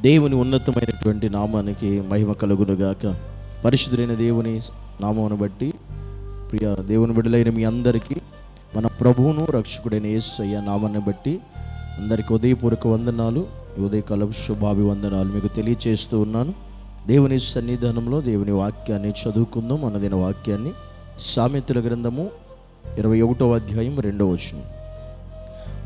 దేవుని ఉన్నతమైనటువంటి నామానికి మహిమ కలుగునుగాక. పరిశుద్ధులైన దేవుని నామమును బట్టి ప్రియ దేవుని బిడ్డలైన మీ అందరికీ మన ప్రభువును రక్షకుడైన యేసయ్య నామాన్ని బట్టి అందరికీ ఉదయపూర్వక వందనాలు ఈ ఉదయకాల శుభాభివందనాలు మీకు తెలియచేస్తూ ఉన్నాను. దేవుని సన్నిధానంలో దేవుని వాక్యాన్ని చదువుకుందాం. అన్నదిన వాక్యాన్ని సామెతల గ్రంథము ఇరవై ఒకటో అధ్యాయం రెండవ వచనం.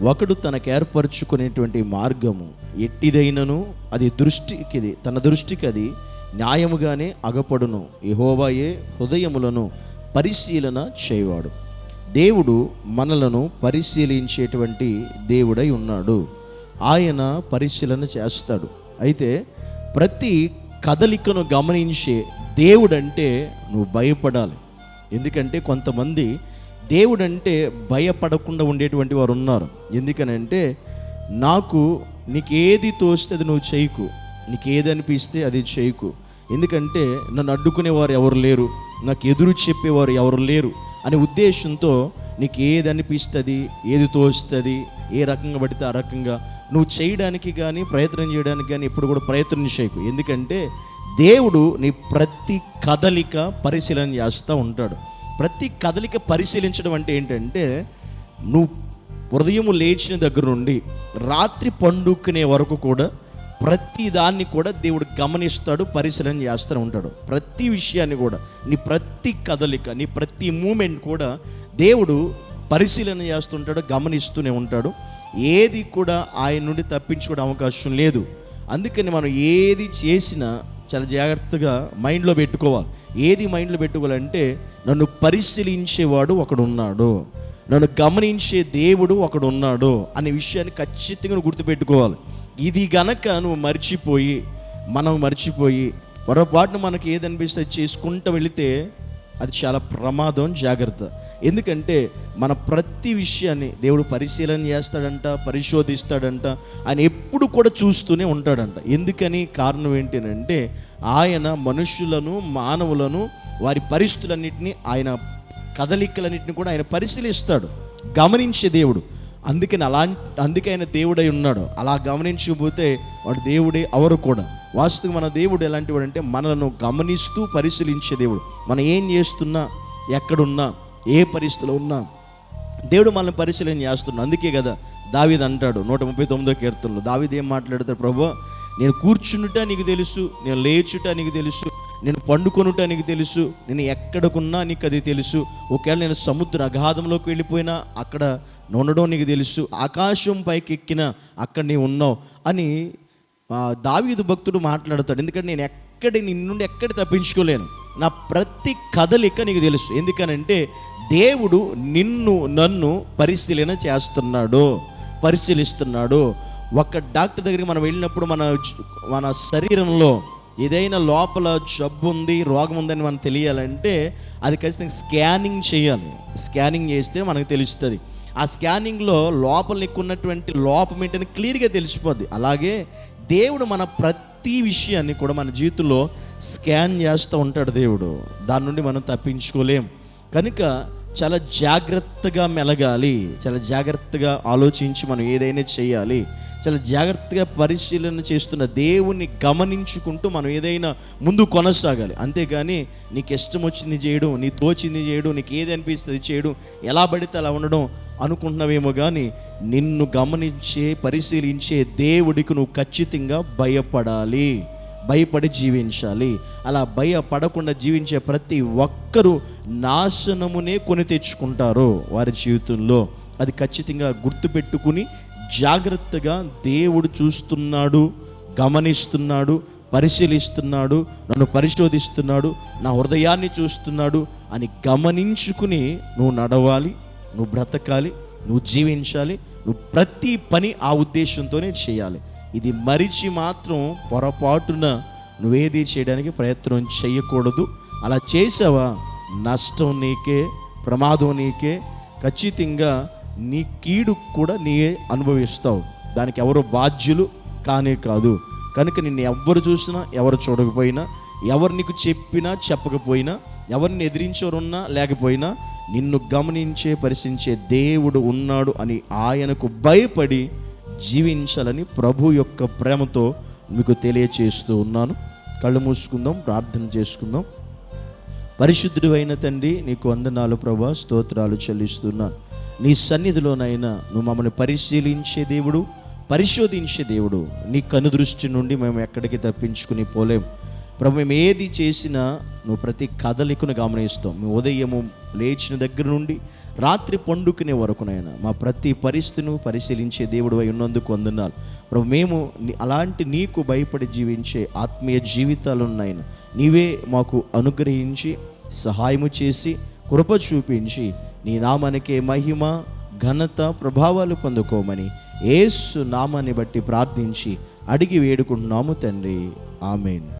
ఒకడు తనకు ఏర్పరచుకునేటువంటి మార్గము ఎట్టిదైనను అది దృష్టికి తన దృష్టికి అది న్యాయముగానే అగపడును. యహోవాయే హృదయములను పరిశీలన చేయవాడు. దేవుడు మనలను పరిశీలించేటువంటి దేవుడై ఉన్నాడు. ఆయన పరిశీలన చేస్తాడు. అయితే ప్రతి కదలికను గమనించే దేవుడంటే నువ్వు భయపడాలి. ఎందుకంటే కొంతమంది దేవుడంటే భయపడకుండా ఉండేటువంటి వారు ఉన్నారు. ఎందుకనంటే నాకు నీకు ఏది తోస్తే అది నువ్వు చేయకు. నీకు ఏది అనిపిస్తే అది చేయకు. ఎందుకంటే నన్ను అడ్డుకునేవారు ఎవరు లేరు. నాకు ఎదురు చెప్పేవారు ఎవరు లేరు. అనే ఉద్దేశంతో నీకు ఏది అనిపిస్తుంది ఏది తోస్తుంది ఏ రకంగా పడితే ఆ రకంగా నువ్వు చేయడానికి కానీ ప్రయత్నం చేయడానికి కానీ ఎప్పుడు కూడా ప్రయత్నం చేయకు. ఎందుకంటే దేవుడు నీ ప్రతి కదలిక పరిశీలన చేస్తూ ఉంటాడు. ప్రతి కదలిక పరిశీలించడం అంటే ఏంటంటే నువ్వు ఉదయం లేచిన దగ్గర నుండి రాత్రి పండుకునే వరకు కూడా ప్రతి దాన్ని కూడా దేవుడు గమనిస్తాడు పరిశీలన చేస్తూ ఉంటాడు. ప్రతి విషయాన్ని కూడా నీ ప్రతి కదలిక నీ ప్రతి మూమెంట్ కూడా దేవుడు పరిశీలన చేస్తుంటాడు గమనిస్తూనే ఉంటాడు. ఏది కూడా ఆయన నుండి తప్పించుకోవడం అవకాశం లేదు. అందుకని మనం ఏది చేసినా చాలా జాగ్రత్తగా మైండ్లో పెట్టుకోవాలి. ఏది మైండ్లో పెట్టుకోవాలంటే నన్ను పరిశీలించేవాడు ఒకడున్నాడు. నన్ను గమనించే దేవుడు ఒకడున్నాడు అనే విషయాన్ని ఖచ్చితంగా నువ్వు గుర్తుపెట్టుకోవాలి. ఇది గనక నువ్వు మర్చిపోయి మనం మర్చిపోయి పొరపాటున మనకి ఏదనిపిస్తే చేసుకుంటూ వెళితే అది చాలా ప్రమాదం జాగ్రత్త. ఎందుకంటే మన ప్రతి విషయాన్ని దేవుడు పరిశీలన చేస్తాడంట పరిశోధిస్తాడంట ఆయన ఎప్పుడు కూడా చూస్తూనే ఉంటాడంట. ఎందుకని కారణం ఏంటంటే ఆయన మనుషులను మానవులను వారి పరిస్థితులన్నింటినీ ఆయన కదలికలన్నింటినీ కూడా ఆయన పరిశీలిస్తాడు. గమనించే దేవుడు. అందుకని అలా అందుకే ఆయన దేవుడై ఉన్నాడు. అలా గమనించకపోతే వాడు దేవుడే అవరు కూడా. వాస్తవం మన దేవుడు ఎలాంటి వాడు అంటే మనలను గమనిస్తూ పరిశీలించే దేవుడు. మనం ఏం చేస్తున్నా ఎక్కడున్నా ఏ పరిస్థితిలో ఉన్నా దేవుడు మనల్ని పరిశీలన చేస్తున్నాడు. అందుకే కదా దావీద్ అంటాడు నూట ముప్పై తొమ్మిదో కీర్తనలో. దావీద్ ఏం మాట్లాడతాడు? ప్రభు నేను కూర్చునుట నీకు తెలుసు నేను లేచుట నీకు తెలుసు నేను పండుకొనుట నీకు తెలుసు నేను ఎక్కడికున్నా నీకు అది తెలుసు. ఒకవేళ నేను సముద్ర అగాధంలోకి వెళ్ళిపోయినా అక్కడ ఉండడం నీకు తెలుసు ఆకాశం పైకి ఎక్కిన అక్కడ నీవు ఉన్నావు అని దావీదు భక్తుడు మాట్లాడతాడు. ఎందుకంటే నేను ఎక్కడి నిన్నుండి ఎక్కడ తప్పించుకోలేను. నా ప్రతి కదలిక నీకు తెలుసు. ఎందుకనంటే దేవుడు నిన్ను నన్ను పరిశీలన చేస్తున్నాడు పరిశీలిస్తున్నాడు. ఒక డాక్టర్ దగ్గరికి మనం వెళ్ళినప్పుడు మన మన శరీరంలో ఏదైనా లోపల జబ్బు ఉంది రోగం ఉందని మనం తెలియాలంటే అది ఖచ్చితంగా స్కానింగ్ చేయాలి. స్కానింగ్ చేస్తే మనకు తెలుస్తుంది. ఆ స్కానింగ్లో లోపల నీకు ఉన్నటువంటి లోపం ఏంటని క్లియర్గా తెలిసిపోద్ది. అలాగే దేవుడు మన ప్రతి విషయాన్ని కూడా మన జీవితంలో స్కాన్ చేస్తూ ఉంటాడు దేవుడు. దాని నుండి మనం తప్పించుకోలేం. కనుక చాలా జాగ్రత్తగా మెలగాలి. చాలా జాగ్రత్తగా ఆలోచించి మనం ఏదైనా చేయాలి. చాలా జాగ్రత్తగా పరిశీలన చేస్తున్న దేవుణ్ణి గమనించుకుంటూ మనం ఏదైనా ముందు కొనసాగాలి. అంతేగాని నీకు ఇష్టం వచ్చింది చేయడం నీ తోచింది చేయడం నీకు ఏది అనిపిస్తుంది చేయడం ఎలా పడితే అలా ఉండడం అనుకుంటున్నావేమో కానీ నిన్ను గమనించే పరిశీలించే దేవుడికి నువ్వు ఖచ్చితంగా భయపడాలి. భయపడి జీవించాలి. అలా భయపడకుండా జీవించే ప్రతి ఒక్కరూ నాశనమునే కొని తెచ్చుకుంటారు వారి జీవితంలో. అది ఖచ్చితంగా గుర్తుపెట్టుకుని జాగ్రత్తగా దేవుడు చూస్తున్నాడు గమనిస్తున్నాడు పరిశీలిస్తున్నాడు నన్ను పరిశోధిస్తున్నాడు నా హృదయాన్ని చూస్తున్నాడు అని గమనించుకుని నువ్వు నడవాలి. నువ్వు బ్రతకాలి నువ్వు జీవించాలి నువ్వు ప్రతి పని ఆ ఉద్దేశంతోనే చేయాలి. ఇది మరిచి మాత్రం పొరపాటున నువ్వేది చేయడానికి ప్రయత్నం చేయకూడదు. అలా చేసావా? నష్టం నీకే ప్రమాదం నీకే ఖచ్చితంగా నీ కీడు కూడా నీయే అనుభవిస్తావు. దానికి ఎవరు బాధ్యులు? కానే కాదు. కనుక నిన్ను ఎవ్వరు చూసినా ఎవరు చూడకపోయినా ఎవరు నీకు చెప్పినా చెప్పకపోయినా ఎవరిని ఎదిరించవరున్నా లేకపోయినా నిన్ను గమనించే పరిశీలించే దేవుడు ఉన్నాడు అని ఆయనకు భయపడి జీవించాలని ప్రభు యొక్క ప్రేమతో మీకు తెలియచేస్తూ ఉన్నాను. కళ్ళు మూసుకుందాం ప్రార్థన చేసుకుందాం. పరిశుద్ధుడు అయిన తండ్రి నీకు వందనాలు ప్రభా స్తోత్రాలు చెల్లిస్తున్నాను. నీ సన్నిధిలోనైనా నువ్వు మమ్మల్ని పరిశీలించే దేవుడు పరిశోధించే దేవుడు. నీ కనుదృష్టి నుండి మేము ఎక్కడికి తప్పించుకుని పోలేం. ప్రభు మేము ఏది చేసినా నువ్వు ప్రతి కదలికను గమనిస్తాం మేము ఉదయము లేచిన దగ్గర నుండి రాత్రి పండుకునే వరకునైనా మా ప్రతి పరిస్థితిని పరిశీలించే దేవుడు అయి ఉన్నందుకు వందనాలు. ప్రభు మేము నీ- అలాంటి నీకు భయపడి జీవించే ఆత్మీయ జీవితాలు ఉన్నాయన నీవే మాకు అనుగ్రహించి సహాయము చేసి కృప చూపించి నీ నామానికే మహిమ ఘనత ప్రభావాలు పొందుకోమని ఏసు నామాన్ని బట్టి ప్రార్థించి అడిగి వేడుకుంటున్నాము తండ్రి. ఆమెను.